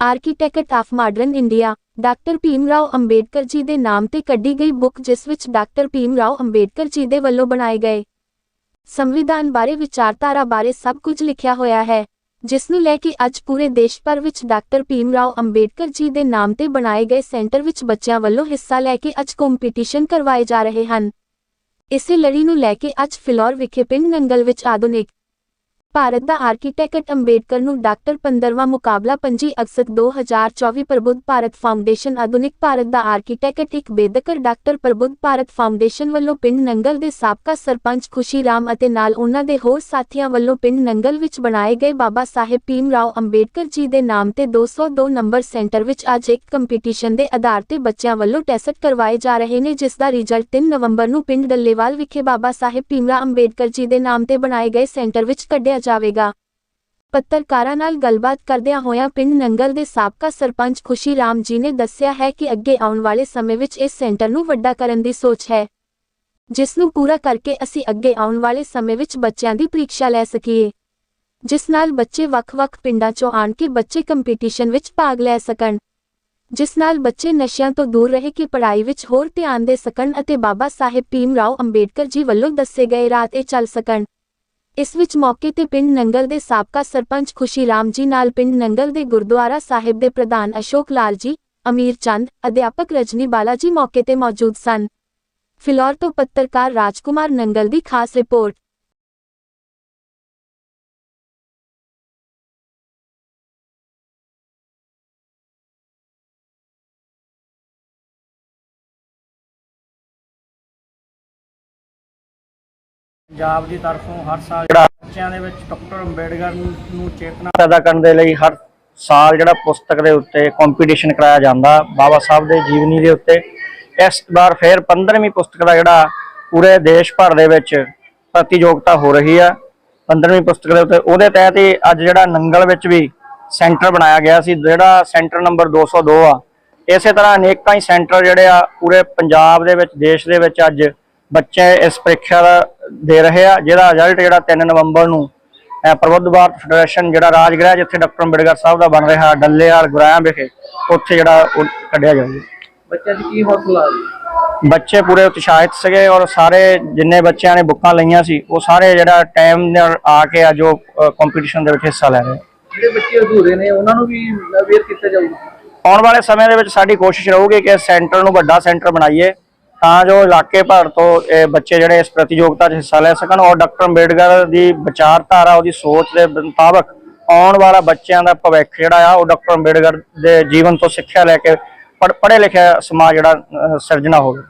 Architect of modern India doctor Bhim Rao Ambedkar ji ਦੇ ਨਾਮ ਤੇ ਕੱਢੀ ਗਈ ਬੁੱਕ ਜਿਸ ਵਿੱਚ ਡਾਕਟਰ ਭੀਮ ਰਾਓ ਅੰਬੇਡਕਰ ਜੀ ਦੇ ਵੱਲੋਂ ਬਣਾਏ ਗਏ ਸੰਵਿਧਾਨ ਬਾਰੇ ਵਿਚਾਰਧਾਰਾ ਬਾਰੇ ਸਭ ਕੁਝ ਲਿਖਿਆ ਹੋਇਆ ਹੈ, ਜਿਸ ਨੂੰ ਲੈ ਕੇ ਅੱਜ ਪੂਰੇ ਦੇਸ਼ ਭਰ ਵਿੱਚ ਡਾਕਟਰ ਭੀਮ ਰਾਓ ਅੰਬੇਡਕਰ ਜੀ ਦੇ ਨਾਮ ਤੇ ਬਣਾਏ ਗਏ ਸੈਂਟਰ ਵਿੱਚ ਬੱਚਿਆਂ ਵੱਲੋਂ ਹਿੱਸਾ ਲੈ ਕੇ ਅੱਜ ਕੰਪੀਟੀਸ਼ਨ ਕਰਵਾਏ ਜਾ ਰਹੇ ਹਨ। ਇਸੇ ਲੜੀ ਨੂੰ ਲੈ ਕੇ ਅੱਜ ਫਿਲੌਰ ਵਿਖੇ ਪਿੰਡ ਨੰਗਲ ਵਿੱਚ ਆਧੁਨਿਕ ਭਾਰਤ ਦਾ ਆਰਕੀਟੈਕਟ ਅੰਬੇਡਕਰ ਨੂੰ ਡਾਕਟਰ 15ਵਾਂ ਮੁਕਾਬਲਾ 25 ਅਗਸਤ 2024 ਪ੍ਰਬੁੱਧ ਭਾਰਤ ਫਾਊਂਡੇਸ਼ਨ ਆਧੁਨਿਕ ਭਾਰਤ ਦਾ architect Ambedkar doctor Prabuddh Bharat foundation ਵੱਲੋਂ ਪਿੰਡ ਨੰਗਲ ਦੇ ਸਾਬਕਾ ਸਰਪੰਚ ਖੁਸ਼ੀ ਰਾਮ ਅਤੇ ਨਾਲ ਉਹਨਾਂ ਦੇ ਹੋਰ ਸਾਥੀਆਂ ਵੱਲੋਂ ਪਿੰਡ ਨੰਗਲ ਵਿੱਚ ਬਣਾਏ ਗਏ ਬਾਬਾ ਸਾਹਿਬ ਭੀਮ ਰਾਓ ਅੰਬੇਡਕਰ ਜੀ ਦੇ ਨਾਮ ਤੇ 202 ਨੰਬਰ ਸੈਂਟਰ ਵਿੱਚ ਅੱਜ ਇੱਕ ਕੰਪੀਟੀਸ਼ਨ ਦੇ ਆਧਾਰ ਤੇ ਬੱਚਿਆਂ ਵੱਲੋਂ ਟੈਸਟ ਕਰਵਾਏ ਜਾ ਰਹੇ ਨੇ, ਜਿਸ ਦਾ ਰਿਜ਼ਲਟ 3 ਨਵੰਬਰ ਨੂੰ ਪਿੰਡ ਡੱਲੇਵਾਲ ਵਿਖੇ ਬਾਬਾ ਸਾਹਿਬ ਭੀਮ ਰਾਓ ਅੰਬੇਡਕਰ ਜੀ ਦੇ ਨਾਮ ਤੇ ਬਣਾਏ ਗਏ ਸੈਂਟਰ ਵਿੱਚ ਕੱਢਿਆ ਜਾਵੇਗਾ। ਪੱਤਰਕਾਰਾਂ ਨਾਲ ਗੱਲਬਾਤ ਕਰਦਿਆਂ ਹੋਇਆਂ ਪਿੰਡ ਨੰਗਲ ਦੇ ਸਾਬਕਾ ਸਰਪੰਚ ਖੁਸ਼ੀ ਰਾਮ ਜੀ ਨੇ ਦੱਸਿਆ ਹੈ ਕਿ ਅੱਗੇ ਆਉਣ ਵਾਲੇ ਸਮੇਂ ਵਿੱਚ ਇਸ ਸੈਂਟਰ ਨੂੰ ਵੱਡਾ ਕਰਨ ਦੀ ਸੋਚ ਹੈ। ਜਿਸ ਨੂੰ ਪੂਰਾ ਕਰਕੇ ਅਸੀਂ ਅੱਗੇ ਆਉਣ ਵਾਲੇ ਸਮੇਂ ਵਿੱਚ ਬੱਚਿਆਂ ਦੀ ਪ੍ਰੀਖਿਆ ਲੈ ਸਕੀਏ। ਜਿਸ ਨਾਲ ਬੱਚੇ ਵੱਖ-ਵੱਖ ਪਿੰਡਾਂ ਚੋਂ ਆਣ ਕੇ ਬੱਚੇ ਕੰਪੀਟੀਸ਼ਨ ਵਿੱਚ ਭਾਗ ਲੈ ਸਕਣ। ਜਿਸ ਨਾਲ ਬੱਚੇ ਨਸ਼ਿਆਂ ਤੋਂ ਦੂਰ ਰਹਿ ਕੇ ਪੜ੍ਹਾਈ ਵਿੱਚ ਹੋਰ ਧਿਆਨ ਦੇ ਸਕਣ ਅਤੇ ਬਾਬਾ ਸਾਹਿਬ ਭੀਮ ਰਾਓ ਅੰਬੇਡਕਰ ਜੀ ਵੱਲੋਂ ਦੱਸੇ ਗਏ ਰਾਹ ਤੇ ਚੱਲ ਸਕਣ। ਇਸ ਵਿੱਚ ਮੌਕੇ ਤੇ ਪਿੰਡ ਨੰਗਲ ਦੇ ਸਾਬਕਾ ਸਰਪੰਚ ਖੁਸ਼ੀ ਰਾਮ ਜੀ ਨਾਲ ਪਿੰਡ ਨੰਗਲ ਦੇ ਗੁਰਦੁਆਰਾ ਸਾਹਿਬ ਦੇ ਪ੍ਰਧਾਨ ਅਸ਼ੋਕ ਲਾਲ ਜੀ, ਅਮੀਰ ਚੰਦ, ਅਧਿਆਪਕ ਰਜਨੀ ਬਾਲਾ ਜੀ ਮੌਕੇ ਤੇ ਮੌਜੂਦ ਸਨ। ਫਿਲੌਰ ਤੋਂ ਪੱਤਰਕਾਰ ਰਾਜਕੁਮਾਰ ਨੰਗਲ ਦੀ ਖਾਸ ਰਿਪੋਰਟ। ਪੰਜਾਬ ਦੀ ਤਰਫੋਂ ਹਰ ਸਾਲ ਜਿਹੜਾ ਬੱਚਿਆਂ ਦੇ ਵਿੱਚ ਡਾਕਟਰ ਅੰਬੇਡਕਰ ਨੂੰ ਚੇਤਨਾ ਪੈਦਾ ਕਰਨ ਦੇ ਲਈ ਹਰ ਸਾਲ ਜਿਹੜਾ ਪੁਸਤਕ ਦੇ ਉੱਤੇ ਕੰਪੀਟੀਸ਼ਨ ਕਰਾਇਆ ਜਾਂਦਾ ਬਾਬਾ ਸਾਹਿਬ ਦੇ ਜੀਵਨੀ ਦੇ ਉੱਤੇ। ਇਸ ਵਾਰ ਫਿਰ 15ਵੀਂ ਪੁਸਤਕ ਦਾ ਜਿਹੜਾ ਪੂਰੇ ਦੇਸ਼ ਭਰ ਦੇ ਵਿੱਚ ਪ੍ਰਤੀਯੋਗਤਾ ਹੋ ਰਹੀ ਆ। 15ਵੀਂ ਪੁਸਤਕ ਦੇ ਉੱਤੇ ਉਹਦੇ ਤਹਿਤ ਹੀ ਅੱਜ ਜਿਹੜਾ ਨੰਗਲ ਵਿੱਚ ਵੀ ਸੈਂਟਰ ਬਣਾਇਆ ਗਿਆ ਸੀ ਜਿਹੜਾ ਸੈਂਟਰ ਨੰਬਰ 202 ਆ। ਇਸੇ ਤਰ੍ਹਾਂ ਅਨੇਕਾਂ ਹੀ ਸੈਂਟਰ ਜਿਹੜੇ ਆ ਪੂਰੇ ਪੰਜਾਬ ਦੇ ਵਿੱਚ ਦੇਸ਼ ਦੇ ਵਿੱਚ ਅੱਜ ਬੱਚੇ ਇਸ ਪ੍ਰੀਖਿਆ ਦਾ ਦੇ ਰਹੇ ਆ ਜਿਹਦਾ ਰਿਜ਼ਲਟ ਜਿਹੜਾ 3 ਨਵੰਬਰ ਨੂੰ ਪ੍ਰਬੁੱਧ ਭਾਰਤ ਫੈਡਰੇਸ਼ਨ ਜਿਹੜਾ ਰਾਜਗ੍ਰਹਿ ਜਿੱਥੇ ਡਾਕਟਰ ਅੰਬੇਡਕਰ ਸਾਹਿਬ ਦਾ ਬਣ ਰਿਹਾ ਡੱਲੇਵਾਲ ਗੁਰਾਇਆ ਵਿਖੇ ਉੱਥੇ ਜਿਹੜਾ ਕੱਢਿਆ ਜਾਊਗਾ ਬੱਚਿਆਂ 'ਚ ਕੀ ਹੌਸਲਾ ਬੱਚੇ ਪੂਰੇ ਉਤਸ਼ਾਹਿਤ ਸੀਗੇ ਔਰ ਸਾਰੇ ਜਿੰਨੇ ਬੱਚਿਆਂ ਨੇ ਬੁੱਕਾਂ ਲਈਆਂ ਸੀ ਉਹ ਸਾਰੇ ਜਿਹੜਾ ਟਾਈਮ ਨਾਲ ਆ ਕੇ ਅੱਜ ਉਹ ਕੰਪੀਟੀਸ਼ਨ ਦੇ ਵਿੱਚ ਹਿੱਸਾ ਲੈ ਰਹੇ ਆ। ਜਿਹੜੇ ਬੱਚੇ ਅਧੂਰੇ ਨੇ ਉਹਨਾਂ ਨੂੰ ਵੀ ਅਵੇਅਰ ਕੀਤਾ ਜਾਊਗਾ? ਆਉਣ ਵਾਲੇ ਸਮੇਂ ਦੇ ਵਿੱਚ ਸਾਡੀ ਕੋਸ਼ਿਸ਼ ਰਹੂਗੀ ਕਿ ਸੈਂਟਰ ਨੂੰ ਵੱਡਾ ਸੈਂਟਰ ਬਣਾਈਏ। ਤਾਂ ਜੋ ਇਲਾਕੇ ਭਰ ਤੋਂ ਇਹ ਬੱਚੇ ਜਿਹੜੇ ਇਸ ਪ੍ਰਤੀਯੋਗਤਾ 'ਚ ਹਿੱਸਾ ਲੈ ਸਕਣ ਔਰ ਡਾਕਟਰ ਅੰਬੇਡਕਰ ਦੀ ਵਿਚਾਰਧਾਰਾ, ਉਹਦੀ ਸੋਚ ਦੇ ਮੁਤਾਬਕ ਆਉਣ ਵਾਲਾ ਬੱਚਿਆਂ ਦਾ ਭਵਿੱਖ ਜਿਹੜਾ ਆ, ਉਹ ਡਾਕਟਰ ਅੰਬੇਡਕਰ ਦੇ ਜੀਵਨ ਤੋਂ ਸਿੱਖਿਆ ਲੈ ਕੇ ਪੜ੍ਹੇ ਲਿਖਿਆ ਸਮਾਜ ਜਿਹੜਾ ਸਿਰਜਣਾ ਹੋਵੇ।